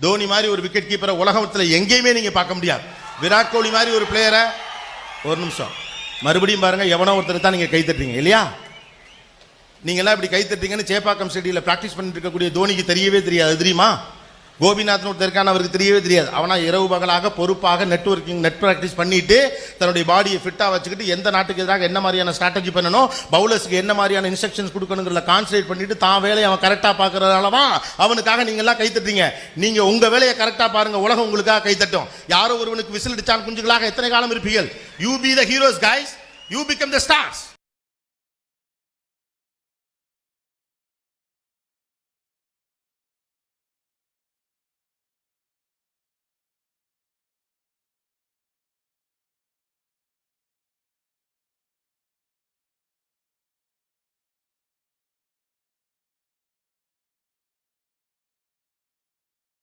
தோனி மாதிரி ஒரு விக்கெட் கீப்பரை உலகத்தில் எங்கேயுமே நீங்கள் பார்க்க முடியாது. விராட் கோலி மாதிரி ஒரு பிளேயரை ஒரு நிமிஷம். மறுபடியும் பாருங்க எவனோ ஒருத்தர் தான் நீங்கள் கை இல்லையா? நீங்களாம் இப்படி கை சேப்பாக்கம் ஸ்டேடியில் ப்ராக்டிஸ் பண்ணிட்டு இருக்கக்கூடிய தோனிக்கு தெரியவே தெரியாது தெரியுமா? கோபிநாத்னு ஒருத்தர் இருக்கான் அவருக்கு தெரியவே தெரியாது. அவனா இரவு பகலாக பொறுப்பாக நெட்வொர்க்கிங் நெட் ப்ராக்டிஸ் பண்ணிட்டு தன்னுடைய பாடியை ஃபிட்டாக வச்சுக்கிட்டு எந்த நாட்டுக்கு எதிராக என்ன மாதிரியான ஸ்ட்ராட்டஜி பண்ணணும் பவுலர்ஸ்க்கு என்ன மாதிரியான இன்ஸ்ட்ரக்ஷன்ஸ் கொடுக்கணுங்கிறத கான்சன்ட்ரேட் பண்ணிட்டு தான் வேலையை அவன் கரெக்டாக பார்க்கறதால தான் அவனுக்காக நீங்கள் எல்லாம் கை நீங்கள் உங்கள் வேலையை கரெக்டாக பாருங்கள் உலகம் உங்களுக்காக கை தட்டும் யாரோ ஒருவனுக்கு விசில் அடிச்சான் குஞ்சுகளாக எத்தனை காலம் இருப்பீர்கள்? You be the heroes guys you become the stars